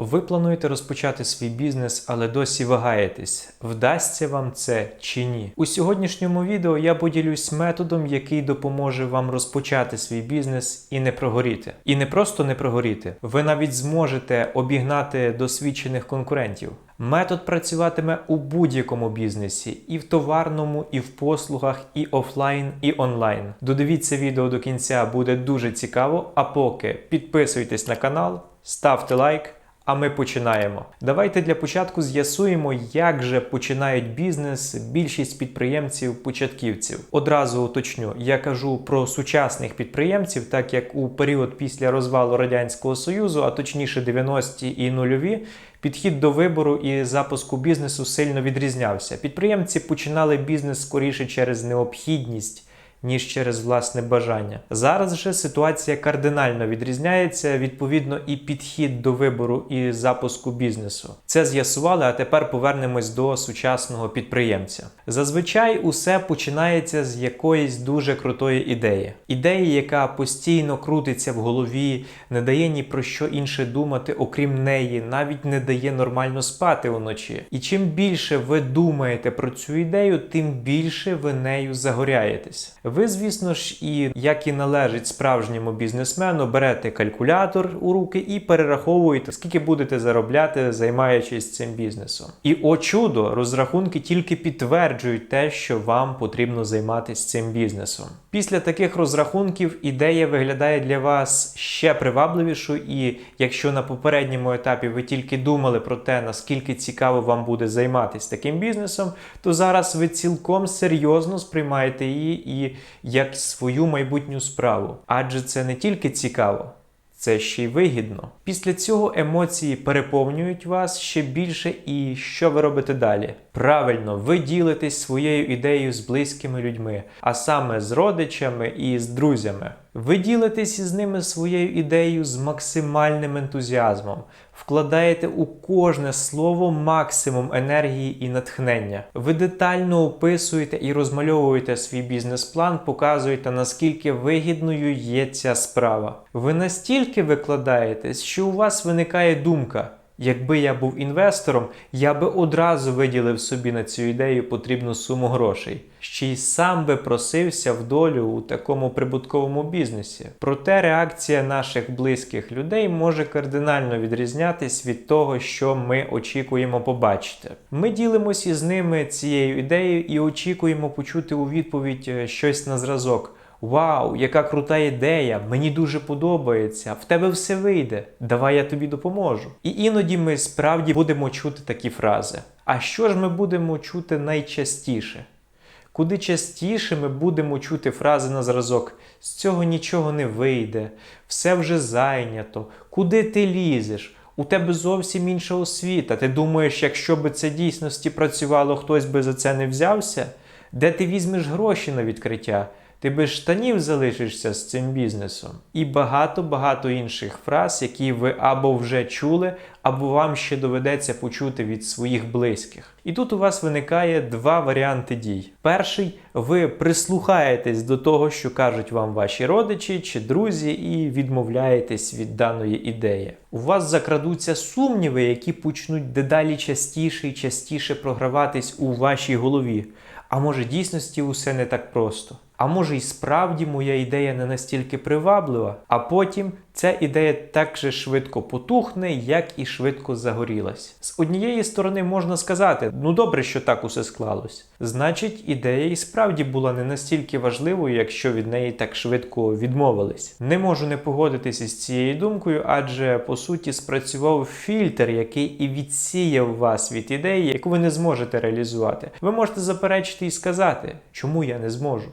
Ви плануєте розпочати свій бізнес, але досі вагаєтесь, вдасться вам це чи ні. У сьогоднішньому відео я поділюсь методом, який допоможе вам розпочати свій бізнес і не прогоріти. І не просто не прогоріти, ви навіть зможете обігнати досвідчених конкурентів. Метод працюватиме у будь-якому бізнесі, і в товарному, і в послугах, і офлайн, і онлайн. Додивіться відео до кінця, буде дуже цікаво. А поки підписуйтесь на канал, ставте лайк. А ми починаємо. Давайте для початку з'ясуємо, як же починають бізнес більшість підприємців-початківців. Одразу уточню, я кажу про сучасних підприємців, так як у період після розвалу Радянського Союзу, а точніше 90-ті і нульові, підхід до вибору і запуску бізнесу сильно відрізнявся. Підприємці починали бізнес скоріше через необхідність ніж через власне бажання. Зараз же ситуація кардинально відрізняється, відповідно, і підхід до вибору і запуску бізнесу. Це з'ясували, а тепер повернемось до сучасного підприємця. Зазвичай усе починається з якоїсь дуже крутої ідеї. Ідеї, яка постійно крутиться в голові, не дає ні про що інше думати, окрім неї, навіть не дає нормально спати вночі. І чим більше ви думаєте про цю ідею, тим більше ви нею загоряєтесь. Ви, звісно ж, і як і належить справжньому бізнесмену, берете калькулятор у руки і перераховуєте, скільки будете заробляти, займаючись цим бізнесом. І о чудо, розрахунки тільки підтверджують те, що вам потрібно займатися цим бізнесом. Після таких розрахунків ідея виглядає для вас ще привабливішою, і якщо на попередньому етапі ви тільки думали про те, наскільки цікаво вам буде займатися таким бізнесом, то зараз ви цілком серйозно сприймаєте її і як свою майбутню справу. Адже це не тільки цікаво. Це ще й вигідно. Після цього емоції переповнюють вас ще більше, і що ви робите далі? Правильно, ви ділитесь своєю ідеєю з близькими людьми, а саме з родичами і з друзями. Ви ділитесь із ними своєю ідеєю з максимальним ентузіазмом, вкладаєте у кожне слово максимум енергії і натхнення. Ви детально описуєте і розмальовуєте свій бізнес-план, показуєте, наскільки вигідною є ця справа. Ви настільки викладаєтесь, що у вас виникає думка. Якби я був інвестором, я би одразу виділив собі на цю ідею потрібну суму грошей. Ще й сам би просився в долю у такому прибутковому бізнесі. Проте реакція наших близьких людей може кардинально відрізнятись від того, що ми очікуємо побачити. Ми ділимося із ними цією ідеєю і очікуємо почути у відповідь е, щось на зразок. Вау, яка крута ідея! Мені дуже подобається. В тебе все вийде. Давай я тобі допоможу. І іноді ми справді будемо чути такі фрази. А що ж ми будемо чути найчастіше? Куди частіше ми будемо чути фрази на зразок з цього нічого не вийде, все вже зайнято, куди ти лізеш? У тебе зовсім інша освіта. Ти думаєш, якщо би це дійсності працювало, хтось би за це не взявся? Де ти візьмеш гроші на відкриття? Ти без штанів залишишся з цим бізнесом. І багато-багато інших фраз, які ви або вже чули, або вам ще доведеться почути від своїх близьких. І тут у вас виникає два варіанти дій. Перший, ви прислухаєтесь до того, що кажуть вам ваші родичі чи друзі, і відмовляєтесь від даної ідеї. У вас закрадуться сумніви, які почнуть дедалі частіше і частіше програватись у вашій голові. А може дійсності усе не так просто? А може і справді моя ідея не настільки приваблива, а потім ця ідея так же швидко потухне, як і швидко загорілась. З однієї сторони можна сказати, ну добре, що так усе склалось. Значить, ідея і справді була не настільки важливою, якщо від неї так швидко відмовились. Не можу не погодитися з цією думкою, адже по суті спрацював фільтр, який і відсіяв вас від ідеї, яку ви не зможете реалізувати. Ви можете заперечити і сказати, чому я не зможу.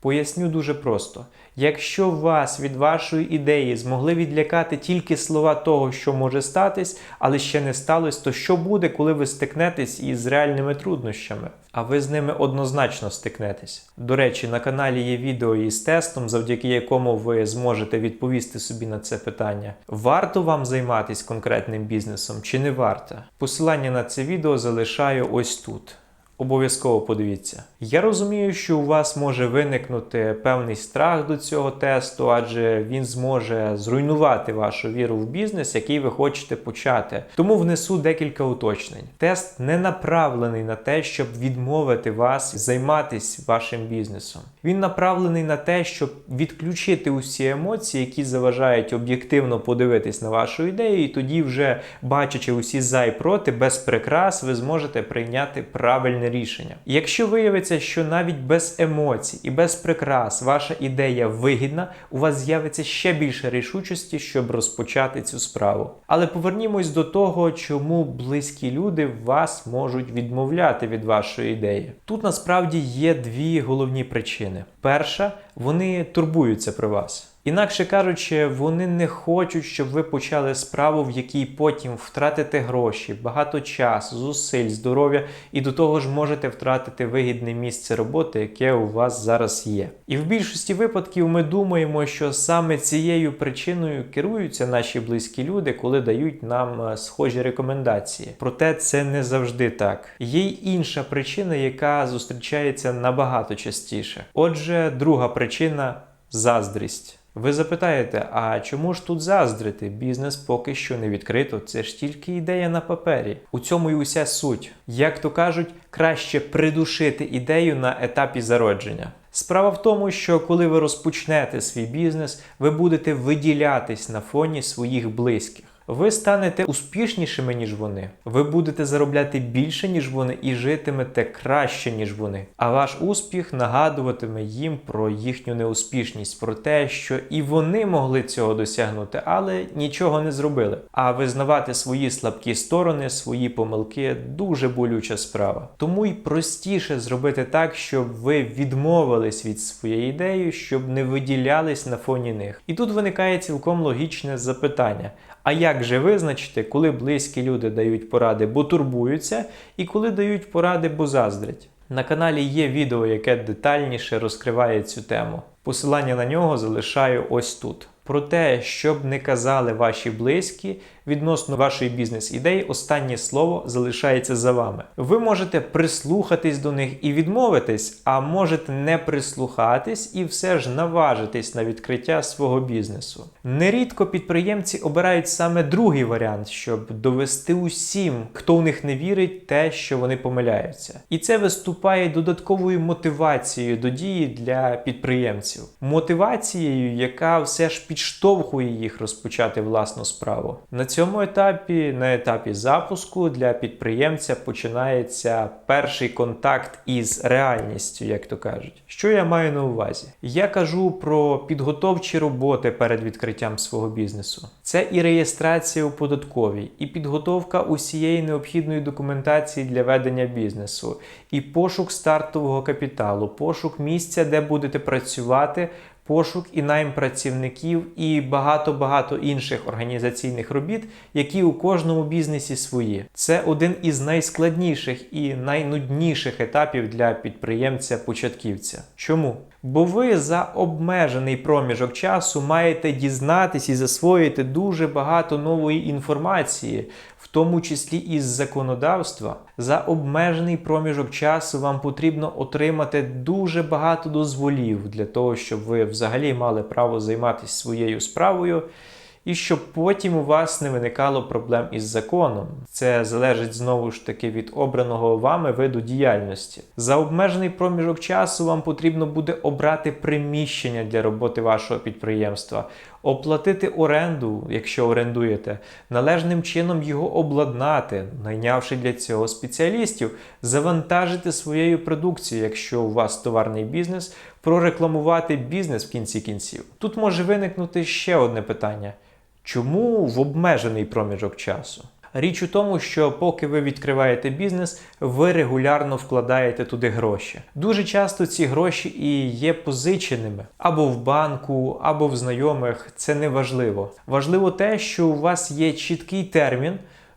Дуже просто. Якщо вас від вашої ідеї змогли відлякати тільки слова того, що може статись, але ще не сталося, то що буде, коли ви стикнетесь із реальними труднощами? А ви з ними однозначно стикнетесь. До речі, на каналі є відео із тестом, завдяки якому ви зможете відповісти собі на це питання. Варто вам займатися конкретним бізнесом чи не варто? Посилання на це відео залишаю ось тут. Обов'язково подивіться. Я розумію, що у вас може виникнути певний страх до цього тесту, адже він зможе зруйнувати вашу віру в бізнес, який ви хочете почати. Тому внесу декілька уточнень. Тест не направлений на те, щоб відмовити вас займатися вашим бізнесом. Він направлений на те, щоб відключити усі емоції, які заважають об'єктивно подивитись на вашу ідею, і тоді, вже бачачи усі за і проти, без прикрас, ви зможете прийняти правильне рішення. Якщо виявиться, що навіть без емоцій і без прикрас ваша ідея вигідна, у вас з'явиться ще більше рішучості, щоб розпочати цю справу. Але повернімось до того, чому близькі люди вас можуть відмовляти від вашої ідеї. Тут насправді є дві головні причини. Перша, вони турбуються про вас. Інакше кажучи, вони не хочуть, щоб ви почали справу, в якій потім втратите гроші, багато часу, зусиль, здоров'я і до того ж можете втратити вигідне місце роботи, яке у вас зараз є. І в більшості випадків ми думаємо, що саме цією причиною керуються наші близькі люди, коли дають нам е, схожі рекомендації. Проте це не завжди так. Є й інша причина, яка зустрічається набагато частіше. Отже, друга причина заздрість. Ви запитаєте, а чому ж тут заздрити? Бізнес поки що не відкрито, це ж тільки ідея на папері. У цьому і уся суть. Як то кажуть, краще придушити ідею на етапі зародження. Справа в тому, що коли ви розпочнете свій бізнес, ви будете виділятись на фоні своїх близьких. Ви станете успішнішими, ніж вони. Ви будете заробляти більше, ніж вони, і житимете краще, ніж вони. А ваш успіх нагадуватиме їм про їхню неуспішність, про те, що і вони могли цього досягнути, але нічого не зробили. А визнавати свої слабкі сторони, свої помилки дуже болюча справа. Тому й простіше зробити так, щоб ви відмовились від своєї ідеї, щоб не виділялись на фоні них. І тут виникає цілком логічне запитання. А як же визначити, коли близькі люди дають поради, бо турбуються, і коли дають поради, бо заздрять? На каналі є відео, яке детальніше розкриває цю тему. Посилання на нього залишаю ось тут. Про те, щоб не казали ваші близькі відносно вашої бізнес-ідеї, останнє слово залишається за вами. Ви можете прислухатись до них і відмовитись, а можете не прислухатись і все ж наважитись на відкриття свого бізнесу. Нерідко підприємці обирають саме другий варіант, щоб довести усім, хто в них не вірить, те, що вони помиляються. І це виступає додатковою мотивацією до дії для підприємців. Мотивацією, яка все ж підштовхує їх розпочати власну справу. На цьому етапі, на етапі запуску, для підприємця починається перший контакт із реальністю, як то кажуть. Що я маю на увазі? Я кажу про підготовчі роботи перед відкриттям свого бізнесу. Це і реєстрація у податковій, і підготовка усієї необхідної документації для ведення бізнесу, і пошук стартового капіталу, пошук місця, де будете працювати пошук і найм працівників, і багато-багато інших організаційних робіт, які у кожному бізнесі свої. Це один із найскладніших і найнудніших етапів для підприємця-початківця. Чому? Бо ви за обмежений проміжок часу маєте дізнатися і засвоїти дуже багато нової інформації, в тому числі із законодавства. За обмежений проміжок часу вам потрібно отримати дуже багато дозволів для того, щоб ви взагалі мали право займатися своєю справою і щоб потім у вас не виникало проблем із законом. Це залежить знову ж таки від обраного вами виду діяльності. За обмежений проміжок часу вам потрібно буде обрати приміщення для роботи вашого підприємства, оплатити оренду, якщо орендуєте, належним чином його обладнати, найнявши для цього спеціалістів, завантажити своєю продукцією, якщо у вас товарний бізнес, прорекламувати бізнес в кінці кінців. Тут може виникнути ще одне питання. Чому в обмежений проміжок часу? Річ у тому, що поки ви відкриваєте бізнес, ви регулярно вкладаєте туди гроші. Дуже часто ці гроші і є позиченими або в банку, або в знайомих. Це не важливо. Важливо те, що у вас є чіткий термін.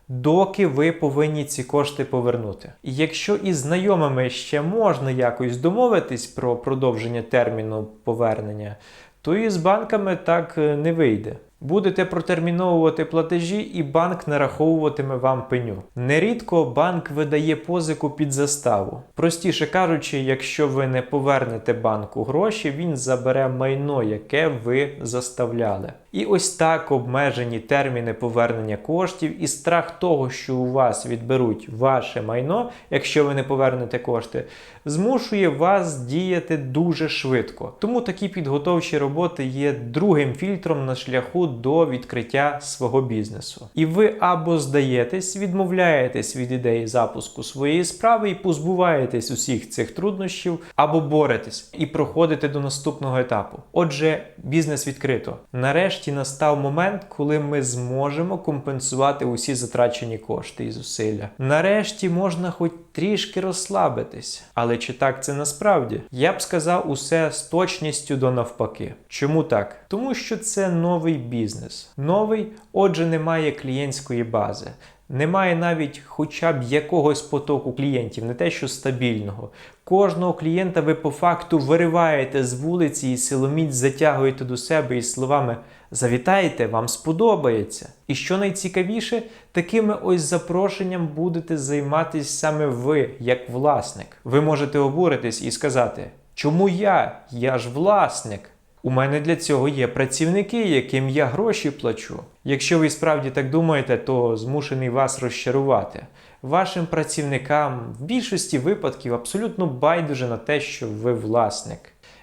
Доки ви повинні ці кошти повернути. І якщо із знайомими ще можна якось домовитись про продовження терміну повернення, то і з банками так не вийде. Будете протерміновувати платежі, і банк нараховуватиме вам пеню. Нерідко банк видає позику під заставу. Простіше кажучи, якщо ви не повернете банку гроші, він забере майно, яке ви заставляли. І ось так обмежені терміни повернення коштів і страх того, що у вас відберуть ваше майно, якщо ви не повернете кошти, змушує вас діяти дуже швидко. Тому такі підготовчі роботи є другим фільтром на шляху до відкриття свого бізнесу. І ви або здаєтесь, відмовляєтесь від ідеї запуску своєї справи і позбуваєтесь усіх цих труднощів, або боретесь і проходите до наступного етапу. Отже, бізнес відкрито. Нарешті настав момент, коли ми зможемо компенсувати усі затрачені кошти і зусилля. Нарешті можна хоч трішки розслабитись. Але чи так це насправді? Я б сказав усе з точністю до навпаки. Чому так? Тому що це новий бізнес. Новий, отже, немає клієнтської бази. Немає навіть хоча б якогось потоку клієнтів, не те, що стабільного. Кожного клієнта ви по факту вириваєте з вулиці і силоміць затягуєте до себе із словами Завітайте, вам сподобається. І що найцікавіше, такими ось запрошенням будете займатися саме ви, як власник. Ви можете обуритись і сказати, чому я? Я ж власник. У мене для цього є працівники, яким я гроші плачу. Якщо ви справді так думаєте, то змушений вас розчарувати. Вашим працівникам в більшості випадків абсолютно байдуже на те, що ви власник.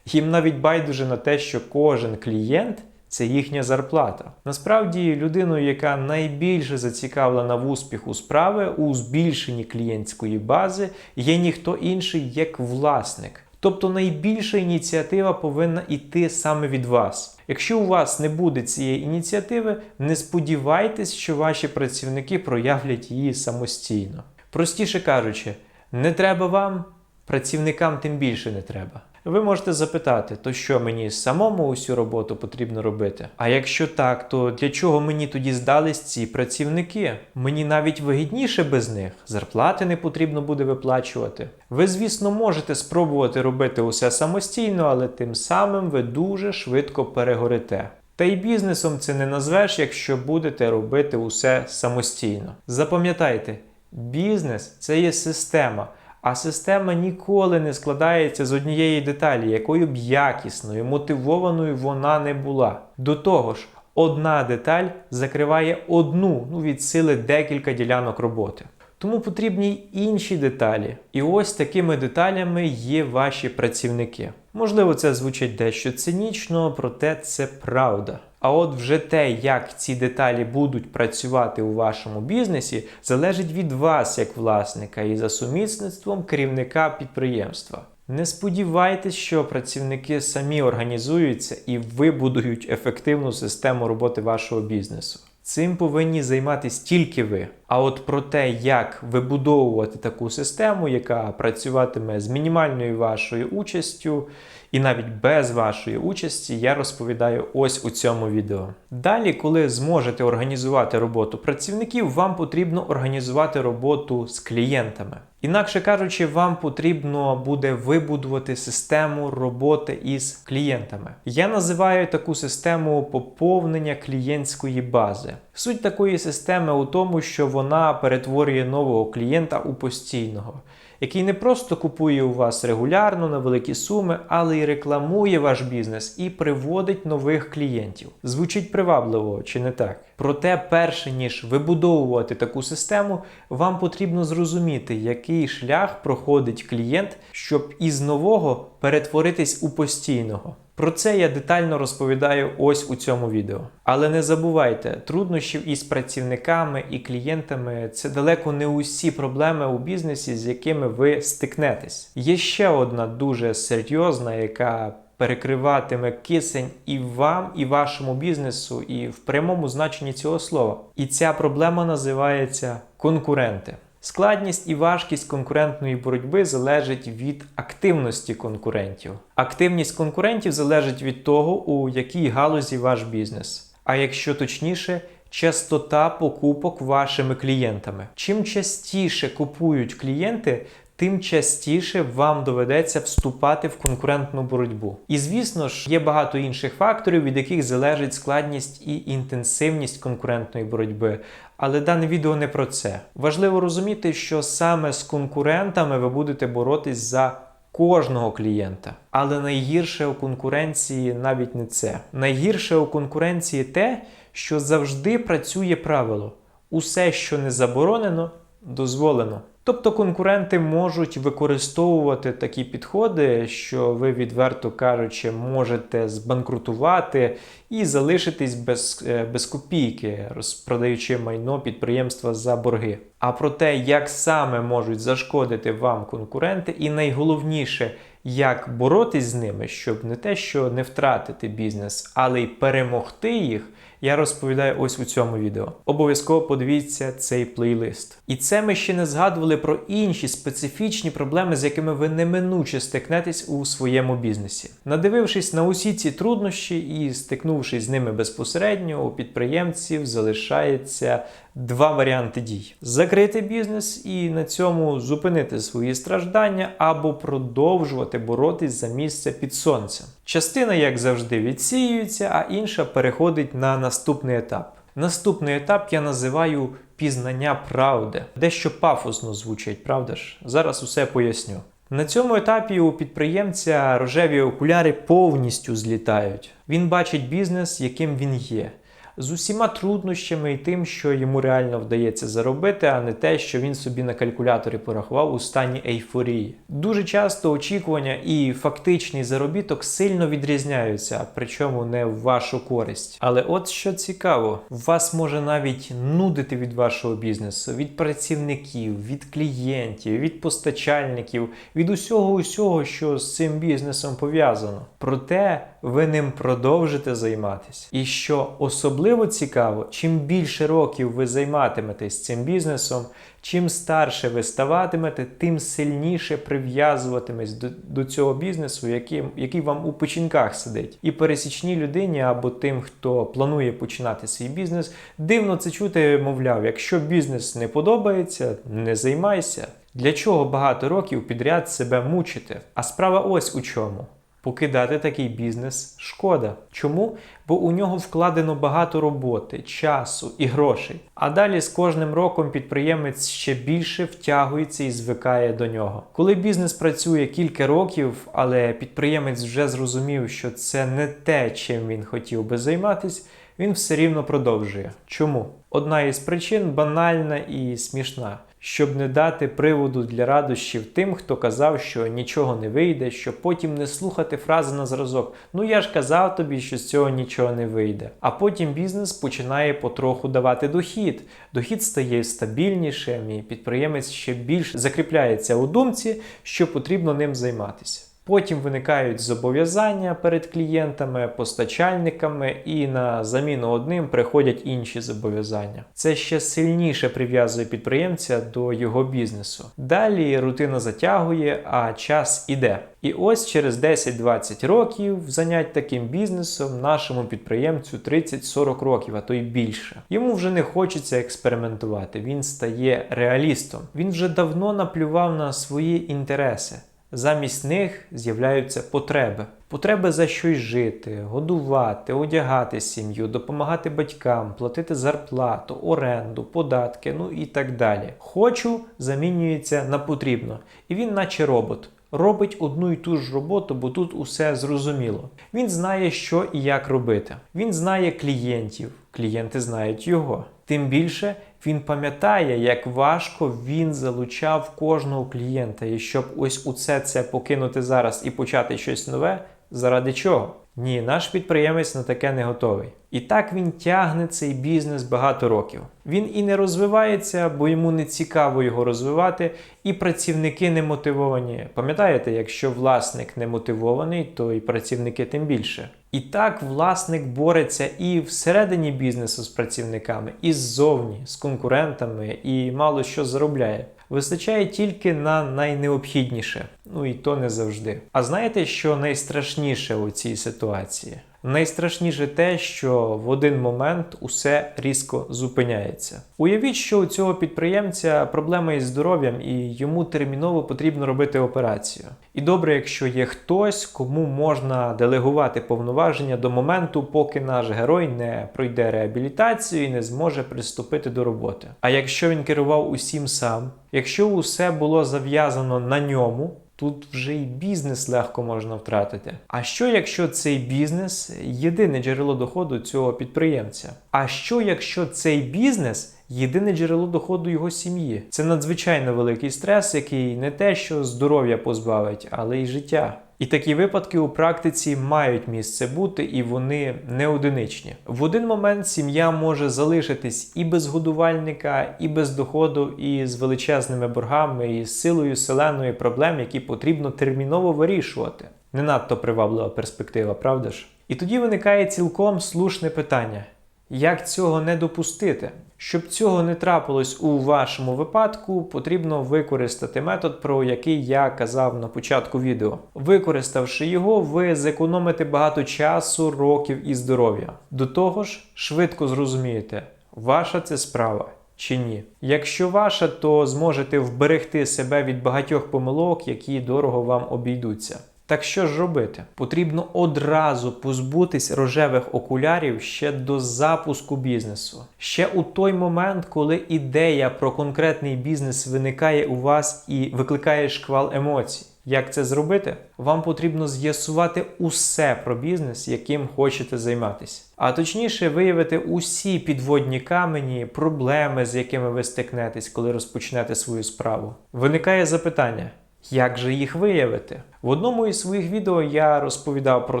Їм навіть байдуже на те, що кожен клієнт це їхня зарплата. Насправді, людиною, яка найбільше зацікавлена в успіху справи у збільшенні клієнтської бази, є ніхто інший як власник. Тобто найбільша ініціатива повинна йти саме від вас. Якщо у вас не буде цієї ініціативи, не сподівайтесь, що ваші працівники проявлять її самостійно. Простіше кажучи, не треба вам, працівникам тим більше не треба. Ви можете запитати, то що мені самому усю роботу потрібно робити? А якщо так, то для чого мені тоді здались ці працівники? Мені навіть вигідніше без них, зарплати не потрібно буде виплачувати. Ви, звісно, можете спробувати робити усе самостійно, але тим самим ви дуже швидко перегорите. Та й бізнесом це не назвеш, якщо будете робити усе самостійно. Запам'ятайте, бізнес це є система. А система ніколи не складається з однієї деталі, якою б якісною, мотивованою вона не була. До того ж, одна деталь закриває одну, ну від сили декілька ділянок роботи. Тому потрібні й інші деталі. І ось такими деталями є ваші працівники. Можливо, це звучить дещо цинічно, проте це правда. А от вже те, як ці деталі будуть працювати у вашому бізнесі, залежить від вас як власника і за сумісництвом керівника підприємства. Не сподівайтесь, що працівники самі організуються і вибудують ефективну систему роботи вашого бізнесу. Цим повинні займатися тільки ви. А от про те, як вибудовувати таку систему, яка працюватиме з мінімальною вашою участю, і навіть без вашої участі, я розповідаю ось у цьому відео. Далі, коли зможете організувати роботу працівників, вам потрібно організувати роботу з клієнтами. Інакше кажучи, вам потрібно буде вибудувати систему роботи із клієнтами. Я називаю таку систему поповнення клієнтської бази. Суть такої системи у тому, що вона перетворює нового клієнта у постійного, який не просто купує у вас регулярно на великі суми, але й рекламує ваш бізнес і приводить нових клієнтів. Звучить привабливо, чи не так? Проте, перше ніж вибудовувати таку систему, вам потрібно зрозуміти, який шлях проходить клієнт, щоб із нового перетворитись у постійного. Про це я детально розповідаю ось у цьому відео. Але не забувайте, труднощів із працівниками і клієнтами це далеко не усі проблеми у бізнесі, з якими ви стикнетесь. Є ще одна дуже серйозна, яка перекриватиме кисень і вам, і вашому бізнесу, і в прямому значенні цього слова. І ця проблема називається конкуренти. Складність і важкість конкурентної боротьби залежить від активності конкурентів. Активність конкурентів залежить від того, у якій галузі ваш бізнес. А якщо точніше, частота покупок вашими клієнтами. Чим частіше купують клієнти, тим частіше вам доведеться вступати в конкурентну боротьбу. І звісно ж, є багато інших факторів, від яких залежить складність і інтенсивність конкурентної боротьби. Але дане відео не про це. Важливо розуміти, що саме з конкурентами ви будете боротись за кожного клієнта. Але найгірше у конкуренції навіть не це. Найгірше у конкуренції те, що завжди працює правило: усе, що не заборонено, дозволено. Тобто конкуренти можуть використовувати такі підходи, що ви, відверто кажучи, можете збанкрутувати і залишитись без, е, без копійки, розпродаючи майно підприємства за борги. А про те, як саме можуть зашкодити вам конкуренти, і найголовніше, як боротись з ними, щоб не те, що не втратити бізнес, але й перемогти їх. Я розповідаю ось у цьому відео. Обов'язково подивіться цей плейлист. І це ми ще не згадували про інші специфічні проблеми, з якими ви неминуче стикнетесь у своєму бізнесі. Надивившись на усі ці труднощі і стикнувшись з ними безпосередньо, у підприємців залишається два варіанти дій: закрити бізнес і на цьому зупинити свої страждання або продовжувати боротись за місце під сонцем. Частина, як завжди, відсіюється, а інша переходить на наступний етап. Наступний етап я називаю пізнання правди. Дещо пафосно звучить, правда ж? Зараз усе поясню. На цьому етапі у підприємця рожеві окуляри повністю злітають. Він бачить бізнес, яким він є. З усіма труднощами і тим, що йому реально вдається заробити, а не те, що він собі на калькуляторі порахував у стані ейфорії. Дуже часто очікування і фактичний заробіток сильно відрізняються, причому не в вашу користь. Але от що цікаво, вас може навіть нудити від вашого бізнесу, від працівників, від клієнтів, від постачальників, від усього усього, що з цим бізнесом пов'язано. Проте ви ним продовжите займатися. І що особливо цікаво, чим більше років ви займатиметесь цим бізнесом, чим старше ви ставатимете, тим сильніше прив'язуватиметесь до, до цього бізнесу, який, який вам у печінках сидить. І пересічній людині або тим, хто планує починати свій бізнес, дивно це чути, мовляв, якщо бізнес не подобається, не займайся. Для чого багато років підряд себе мучити? А справа ось у чому. Покидати такий бізнес шкода. Чому? Бо у нього вкладено багато роботи, часу і грошей. А далі з кожним роком підприємець ще більше втягується і звикає до нього. Коли бізнес працює кілька років, але підприємець вже зрозумів, що це не те, чим він хотів би займатися, він все рівно продовжує. Чому? Одна із причин банальна і смішна щоб не дати приводу для радощів тим, хто казав, що нічого не вийде, щоб потім не слухати фрази на зразок Ну я ж казав тобі, що з цього нічого не вийде. А потім бізнес починає потроху давати дохід. Дохід стає стабільнішим, і підприємець ще більш закріпляється у думці, що потрібно ним займатися. Потім виникають зобов'язання перед клієнтами, постачальниками, і на заміну одним приходять інші зобов'язання. Це ще сильніше прив'язує підприємця до його бізнесу. Далі рутина затягує, а час іде. І ось через 10-20 років занять таким бізнесом нашому підприємцю 30-40 років, а то й більше. Йому вже не хочеться експериментувати. Він стає реалістом. Він вже давно наплював на свої інтереси. Замість них з'являються потреби. Потреби за щось жити, годувати, одягати сім'ю, допомагати батькам, платити зарплату, оренду, податки, ну і так далі. Хочу замінюється на потрібно. І він, наче робот, робить одну і ту ж роботу, бо тут усе зрозуміло. Він знає, що і як робити. Він знає клієнтів, клієнти знають його. Тим більше він пам'ятає, як важко він залучав кожного клієнта, і щоб ось усе це покинути зараз і почати щось нове. Заради чого? Ні, наш підприємець на таке не готовий. І так він тягне цей бізнес багато років. Він і не розвивається, бо йому не цікаво його розвивати, і працівники не мотивовані. Пам'ятаєте, якщо власник не мотивований, то і працівники тим більше. І так власник бореться і всередині бізнесу з працівниками, і ззовні, з конкурентами, і мало що заробляє. Вистачає тільки на найнеобхідніше, ну і то не завжди. А знаєте, що найстрашніше у цій ситуації? Найстрашніше те, що в один момент усе різко зупиняється. Уявіть, що у цього підприємця проблема із здоров'ям, і йому терміново потрібно робити операцію. І добре, якщо є хтось, кому можна делегувати повноваження до моменту, поки наш герой не пройде реабілітацію і не зможе приступити до роботи. А якщо він керував усім сам, якщо усе було зав'язано на ньому. Тут вже й бізнес легко можна втратити. А що якщо цей бізнес єдине джерело доходу цього підприємця? А що якщо цей бізнес єдине джерело доходу його сім'ї? Це надзвичайно великий стрес, який не те, що здоров'я позбавить, але й життя. І такі випадки у практиці мають місце бути, і вони не одиничні. В один момент сім'я може залишитись і без годувальника, і без доходу, і з величезними боргами, і з силою селеної проблем, які потрібно терміново вирішувати. Не надто приваблива перспектива, правда ж? І тоді виникає цілком слушне питання: як цього не допустити? Щоб цього не трапилось у вашому випадку, потрібно використати метод, про який я казав на початку відео. Використавши його, ви зекономите багато часу, років і здоров'я. До того ж, швидко зрозумієте, ваша це справа. Чи ні? Якщо ваша, то зможете вберегти себе від багатьох помилок, які дорого вам обійдуться. Так що ж робити? Потрібно одразу позбутись рожевих окулярів ще до запуску бізнесу. Ще у той момент, коли ідея про конкретний бізнес виникає у вас і викликає шквал емоцій. Як це зробити? Вам потрібно з'ясувати усе про бізнес, яким хочете займатися. А точніше, виявити усі підводні камені, проблеми, з якими ви стикнетесь, коли розпочнете свою справу. Виникає запитання. Як же їх виявити? В одному із своїх відео я розповідав про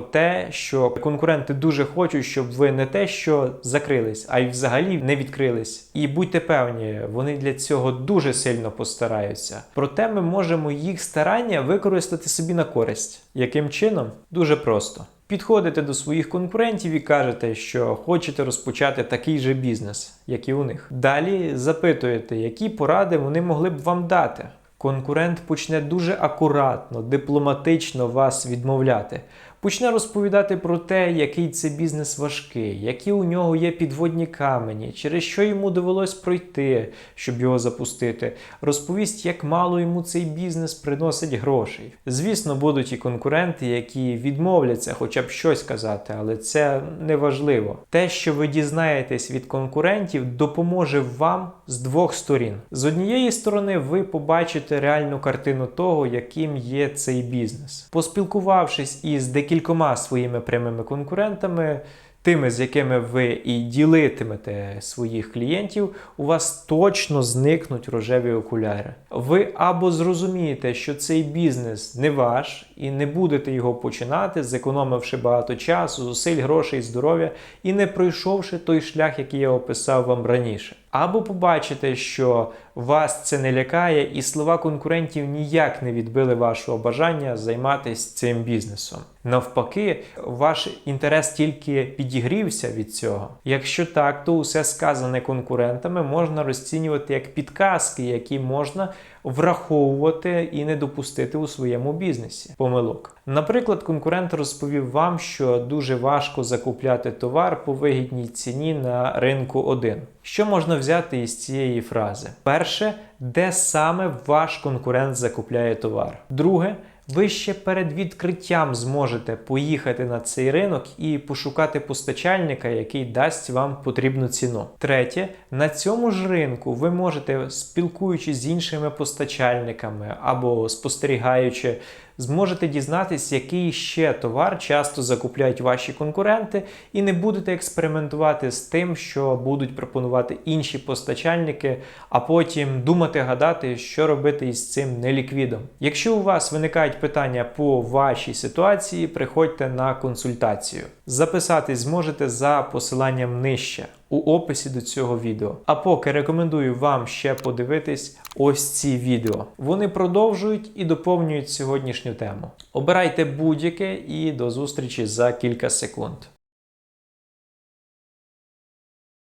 те, що конкуренти дуже хочуть, щоб ви не те, що закрились, а й взагалі не відкрились. І будьте певні, вони для цього дуже сильно постараються. Проте ми можемо їх старання використати собі на користь. Яким чином? Дуже просто. Підходите до своїх конкурентів і кажете, що хочете розпочати такий же бізнес, як і у них. Далі запитуєте, які поради вони могли б вам дати. Конкурент почне дуже акуратно, дипломатично вас відмовляти. Почне розповідати про те, який це бізнес важкий, які у нього є підводні камені, через що йому довелось пройти, щоб його запустити. Розповість, як мало йому цей бізнес приносить грошей. Звісно, будуть і конкуренти, які відмовляться хоча б щось казати, але це не важливо. Те, що ви дізнаєтесь від конкурентів, допоможе вам з двох сторін. З однієї сторони, ви побачите реальну картину того, яким є цей бізнес. Поспілкувавшись із декількома своїми прямими конкурентами, тими, з якими ви і ділитимете своїх клієнтів, у вас точно зникнуть рожеві окуляри. Ви або зрозумієте, що цей бізнес не ваш, і не будете його починати, зекономивши багато часу, зусиль, грошей, здоров'я і не пройшовши той шлях, який я описав вам раніше. Або побачите, що вас це не лякає, і слова конкурентів ніяк не відбили вашого бажання займатися цим бізнесом. Навпаки, ваш інтерес тільки підігрівся від цього. Якщо так, то усе сказане конкурентами можна розцінювати як підказки, які можна враховувати і не допустити у своєму бізнесі помилок. Наприклад, конкурент розповів вам, що дуже важко закупляти товар по вигідній ціні на ринку 1. Що можна взяти із цієї фрази? Перше, де саме ваш конкурент закупляє товар. Друге, ви ще перед відкриттям зможете поїхати на цей ринок і пошукати постачальника, який дасть вам потрібну ціну. Третє, на цьому ж ринку ви можете, спілкуючись з іншими постачальниками або спостерігаючи, зможете дізнатися, який ще товар часто закупляють ваші конкуренти, і не будете експериментувати з тим, що будуть пропонувати інші постачальники, а потім думати, гадати, що робити із цим неліквідом. Якщо у вас виникають питання по вашій ситуації, приходьте на консультацію. Записатись зможете за посиланням нижче у описі до цього відео. А поки рекомендую вам ще подивитись ось ці відео. Вони продовжують і доповнюють сьогоднішню тему. Обирайте будь-яке і до зустрічі за кілька секунд.